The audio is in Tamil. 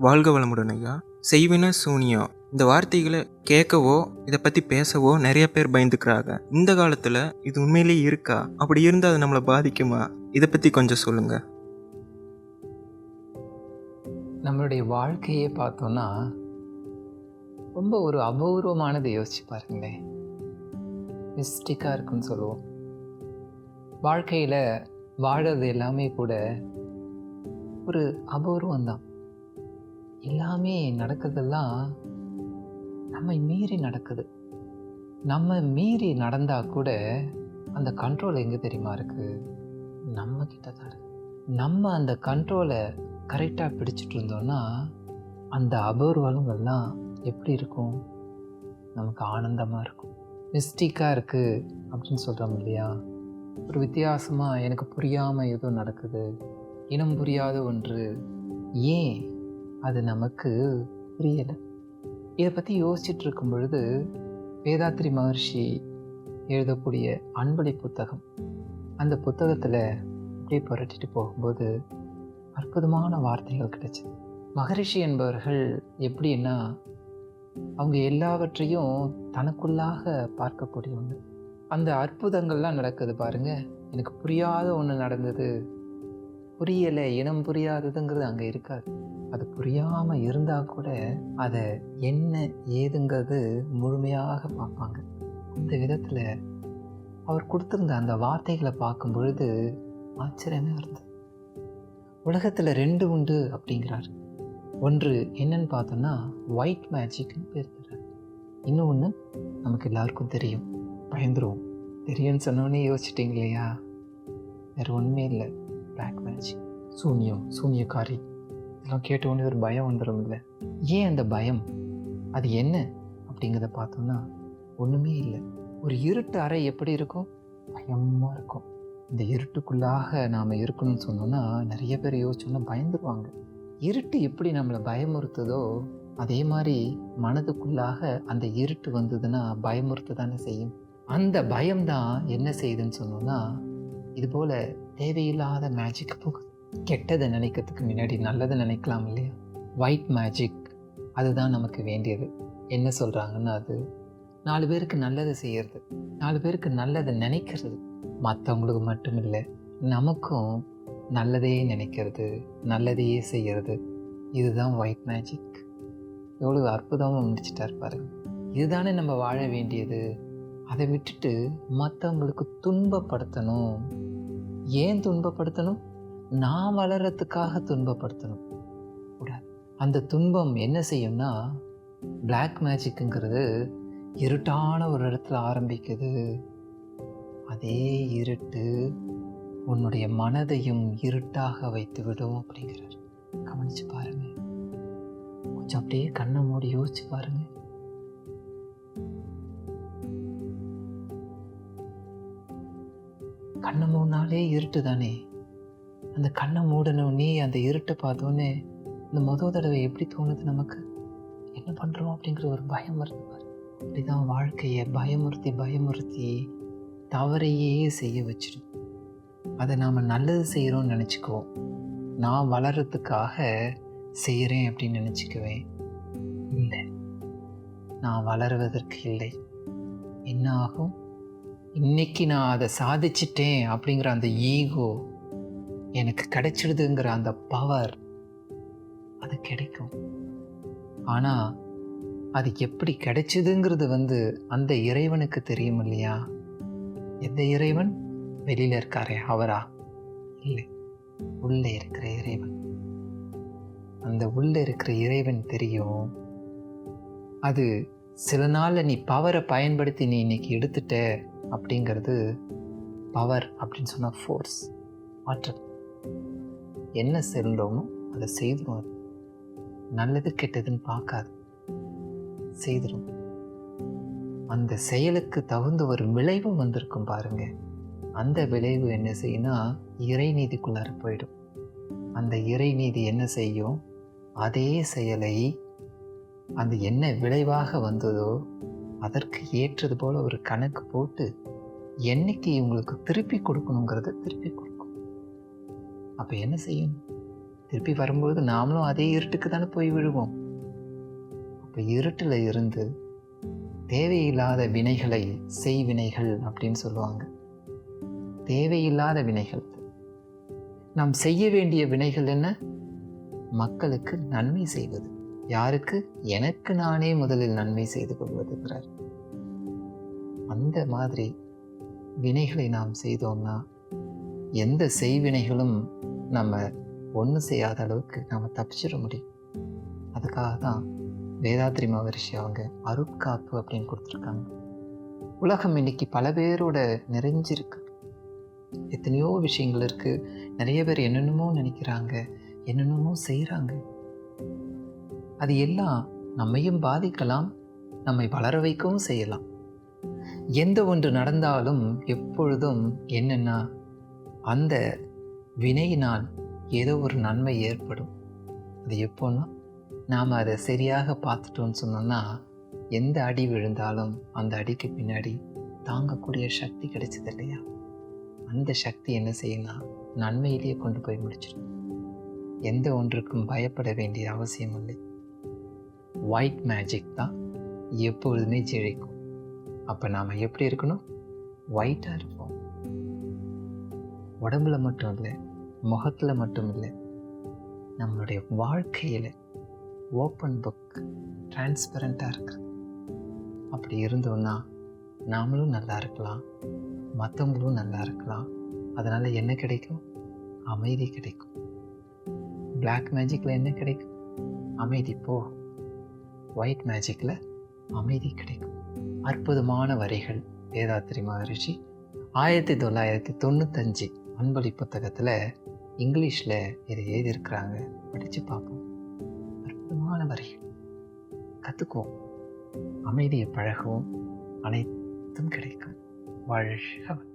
வாழ்க வளமுடன் ஐயா. செய்வின சூனியம் இந்த வார்த்தைகளை கேட்கவோ இதை பற்றி பேசவோ நிறைய பேர் பயந்துக்கிறாங்க. இந்த காலத்தில் இது உண்மையிலேயே இருக்கா? அப்படி இருந்தால் அது நம்மளை பாதிக்குமா? இதை பற்றி கொஞ்சம் சொல்லுங்கள் நம்மளுடைய வாழ்க்கையே பார்த்தோன்னா ரொம்ப ஒரு அபூர்வமானதை யோசிச்சு பாருங்களேன். மிஸ்டிக்காக இருக்குன்னு சொல்லுவோம். வாழ்க்கையில் வாழறது எல்லாமே கூட ஒரு அபூர்வம் தான் எல்லாமே நடக்கிறதெல்லாம் நம்ம மீறி நடக்குது. நம்ம மீறி நடந்தால் கூட அந்த கண்ட்ரோல் எங்கே தெரியுமா இருக்குது நம்ம கிட்ட தான் நம்ம அந்த கண்ட்ரோலை கரெக்டாக பிடிச்சிட்டு இருந்தோம்னா அந்த அபூர்வங்கள்லாம் எப்படி இருக்கும்? நமக்கு ஆனந்தமாக இருக்கும். மிஸ்டேக்காக இருக்குது அப்படின்னு சொல்கிறோம் இல்லையா? ஒரு வித்தியாசமாக எனக்கு புரியாமல் ஏதோ நடக்குது. இனம் புரியாத ஒன்று. ஏன் அது நமக்கு புரியலை. இதை பற்றி யோசிச்சுட்டு இருக்கும் பொழுது வேதாத்ரி மகர்ஷி எழுதக்கூடிய அன்பளி புத்தகம் அந்த புத்தகத்தில் அப்படியே புரட்டிட்டு போகும்போது அற்புதமான வார்த்தைகள் கிடைச்சது மகரிஷி என்பவர்கள் எப்படின்னா அவங்க எல்லாவற்றையும் தனக்குள்ளாக பார்க்கக்கூடியவங்க. அந்த அற்புதங்கள்லாம் நடக்குது பாருங்க எனக்கு புரியாத ஒன்று நடந்தது. புரியலை இனம் புரியாததுங்கிறது அங்கே இருக்காது. அது புரியாமல் இருந்தால் கூட அதை என்ன ஏதுங்கிறது முழுமையாக பார்ப்பாங்க. அந்த விதத்தில் அவர் கொடுத்துருந்த அந்த வார்த்தைகளை பார்க்கும் பொழுது ஆச்சரியமே வருது உலகத்தில் ரெண்டு உண்டு அப்படிங்கிறார். ஒன்று என்னன்னு பார்த்தோன்னா ஒயிட் மேஜிக்னு பேர் தர்றார் இன்னொன்று நமக்கு எல்லாருக்கும் தெரியும். பயந்துருவோம். தெரியும்னு சொன்னோன்னே யோசிச்சிட்டிங்க இல்லையா? வேறு ஒன்றுமே இல்லை. பிளாக் மேஜிக் சூன்யம் சூன்யக்காரி. இதெல்லாம் கேட்டவுடனே ஒரு பயம் வந்துடும் இல்லை ஏன் அந்த பயம்? அது என்ன? அப்படிங்கிறத பார்த்தோம்னா ஒன்றுமே இல்லை. ஒரு இருட்டு அறை எப்படி இருக்கும்? பயமாக இருக்கும். இந்த இருட்டுக்குள்ளாக நாம் இருக்கணும்னு சொன்னோன்னா நிறைய பேர் யோசிச்சோன்னா பயந்துருவாங்க. இருட்டு எப்படி நம்மளை பயமுறுத்துதோ அதே மாதிரி மனதுக்குள்ளாக அந்த இருட்டு வந்ததுன்னா பயமுறுத்த தானே செய்யும். அந்த பயம்தான் என்ன செய்யுதுன்னு சொன்னோன்னா இது போல் தேவையில்லாத மேஜிக் போகுது கெட்டதை நினைக்கிறதுக்கு முன்னாடி நல்லதை நினைக்கலாம் இல்லையா? ஒயிட் மேஜிக் அதுதான் நமக்கு வேண்டியது. என்ன சொல்கிறாங்கன்னா அது நாலு பேருக்கு நல்லதை செய்கிறது நாலு பேருக்கு நல்லதை நினைக்கிறது. மற்றவங்களுக்கு மட்டும் இல்லை நமக்கும் நல்லதையே நினைக்கிறது நல்லதையே செய்கிறது இதுதான் ஒயிட் மேஜிக் எவ்வளோ அற்புதமாக முடிச்சிட்டார் பாருங்க. இதுதானே நம்ம வாழ வேண்டியது. அதை விட்டுட்டு மற்றவங்களுக்கு துன்பப்படுத்தணும். ஏன் துன்பப்படுத்தணும்? நான் வளர்கிறதுக்காக துன்பப்படுத்தணும். கூடாது அந்த துன்பம் என்ன செய்யும்னா பிளாக் மேஜிக்குங்கிறது இருட்டான ஒரு இடத்துல ஆரம்பிக்குது. அதே இருட்டு உன்னுடைய மனதையும் இருட்டாக வைத்து விடும் அப்படிங்கிறார். கவனிச்சு பாருங்க. கொஞ்சம் அப்படியே கண்ணை மூடி யோசிச்சு பாருங்க. கண்ணை மூணாலே இருட்டு தானே அந்த கண்ணை மூடணுன்னே அந்த இருட்டை பார்த்தோன்னே இந்த மொதல் தடவை எப்படி தோணுது நமக்கு? என்ன பண்ணுறோம் அப்படிங்கிற ஒரு பயம் வருது அப்படிதான் வாழ்க்கையை பயமுறுத்தி பயமுறுத்தி தவறையே செய்ய வச்சிடும். அதை நாம் நல்லது செய்கிறோம்னு நினச்சிக்குவோம். நான் வளர்கிறதுக்காக செய்கிறேன் அப்படின்னு நினச்சிக்குவேன். இல்லை. நான் வளருவதற்கு இல்லை. என்ன ஆகும்? இன்னைக்கு நான் அதை சாதிச்சிட்டேன் அப்படிங்கிற அந்த ஈகோ எனக்கு கிடைச்சிடுதுங்கிற அந்த பவர் அது கிடைக்கும். ஆனால் அது எப்படி கிடைச்சிதுங்கிறது வந்து அந்த இறைவனுக்கு தெரியும் இல்லையா? எந்த இறைவன்? வெளியில் இருக்காரே அவரா? இல்லை. உள்ளே இருக்கிற இறைவன். அந்த உள்ளே இருக்கிற இறைவன் தெரியும். அது சில நாளில் நீ பவரை பயன்படுத்தி நீ இன்னைக்கு எடுத்துட்ட அப்படிங்கிறது பவர் அப்படின்னு சொன்னால் ஃபோர்ஸ் ஆற்றல் என்ன செல்றோமோ அதை செய்துடும் அது நல்லது கெட்டதுன்னு பார்க்காது. செய்திடும். அந்த செயலுக்கு தகுந்த ஒரு விளைவு வந்திருக்கும் பாருங்க. அந்த விளைவு என்ன செய்யும்னா இறைநீதிக்குள்ளார போயிடும். அந்த இறைநீதி என்ன செய்யும்? அதே செயலை அந்த என்ன விளைவாக வந்ததோ அதற்கு ஏற்றது போல ஒரு கணக்கு போட்டு என்னைக்கு இவங்களுக்கு திருப்பி கொடுக்கணுங்கிறத திருப்பி கொடுக்கும். அப்போ என்ன செய்யும்? திருப்பி வரும்போது நாமளும் அதே இருட்டுக்கு தானே போய் விழுவோம்? அப்போ இருட்டில் இருந்து தேவையில்லாத வினைகளை செய்வினைகள் அப்படின்னு சொல்லுவாங்க. தேவையில்லாத வினைகள். நாம் செய்ய வேண்டிய வினைகள் என்ன? மக்களுக்கு நன்மை செய்வது. யாருக்கு? எனக்கு நானே முதலில் நன்மை செய்து கொள்வதுங்கிறார். அந்த மாதிரி வினைகளை நாம் செய்தோம்னா எந்த செய்வினைகளும் நம்ம ஒன்றும் செய்யாத அளவுக்கு நாம் தப்பிச்சிட முடியும். அதுக்காக தான் வேதாத்ரி மகரிஷி அவங்க அருட்காப்பு அப்படின்னு கொடுத்துருக்காங்க. உலகம் இன்னைக்கு பல பேரோட நிறைஞ்சிருக்கு. எத்தனையோ விஷயங்கள் இருக்குது நிறைய பேர் என்னென்னமோ நினைக்கிறாங்க என்னென்னமோ செய்கிறாங்க அது எல்லாம் நம்மையும் பாதிக்கலாம் நம்மை வளர வைக்கவும் செய்யலாம். எந்த ஒன்று நடந்தாலும் எப்பொழுதும் என்னென்னா அந்த வினையினால் ஏதோ ஒரு நன்மை ஏற்படும். அது எப்போன்னா நாம் அதை சரியாக பார்த்துட்டோம்னு சொன்னோம்னா எந்த அடி விழுந்தாலும் அந்த அடிக்கு பின்னாடி தாங்கக்கூடிய சக்தி கிடைச்சது இல்லையா? அந்த சக்தி என்ன செய்யும்னா நன்மையிலேயே கொண்டு போய் முடிச்சிடும். எந்த ஒன்றுக்கும் பயப்பட வேண்டிய அவசியம் இல்லை. ஒயிட் மேஜிக் தான் எப்பொழுதுமே ஜெயிக்கும். அப்போ நாம் எப்படி இருக்கணும்? ஒயிட்டாக இருப்போம். உடம்புல மட்டும் இல்லை முகத்தில் மட்டும் இல்லை நம்மளுடைய வாழ்க்கையில் ஓப்பன் புக் டிரான்ஸ்பரண்ட்டாக இருக்கு. அப்படி இருந்தோன்னா நாமளும் நல்லா இருக்கலாம் மற்றவங்களும் நல்லா இருக்கலாம். அதனால் என்ன கிடைக்கும்? அமைதி கிடைக்கும். பிளாக் மேஜிக்கில் என்ன கிடைக்கும்? அமைதி போ. ஒயிட் மேஜிக்கில் அமைதி கிடைக்கும். அற்புதமான வரிகள் வேதாத்திரி மகரிஷி ஆயிரத்தி தொள்ளாயிரத்தி தொண்ணூத்தஞ்சு அன்பளி புத்தகத்தில் இங்கிலீஷில் இதை எழுதியிருக்கிறாங்க. படித்து பார்ப்போம். அற்புதமான வரிகள். கற்றுக்குவோம் அமைதியை பழகவும். அனைத்தும் கிடைக்கும். வாழ்க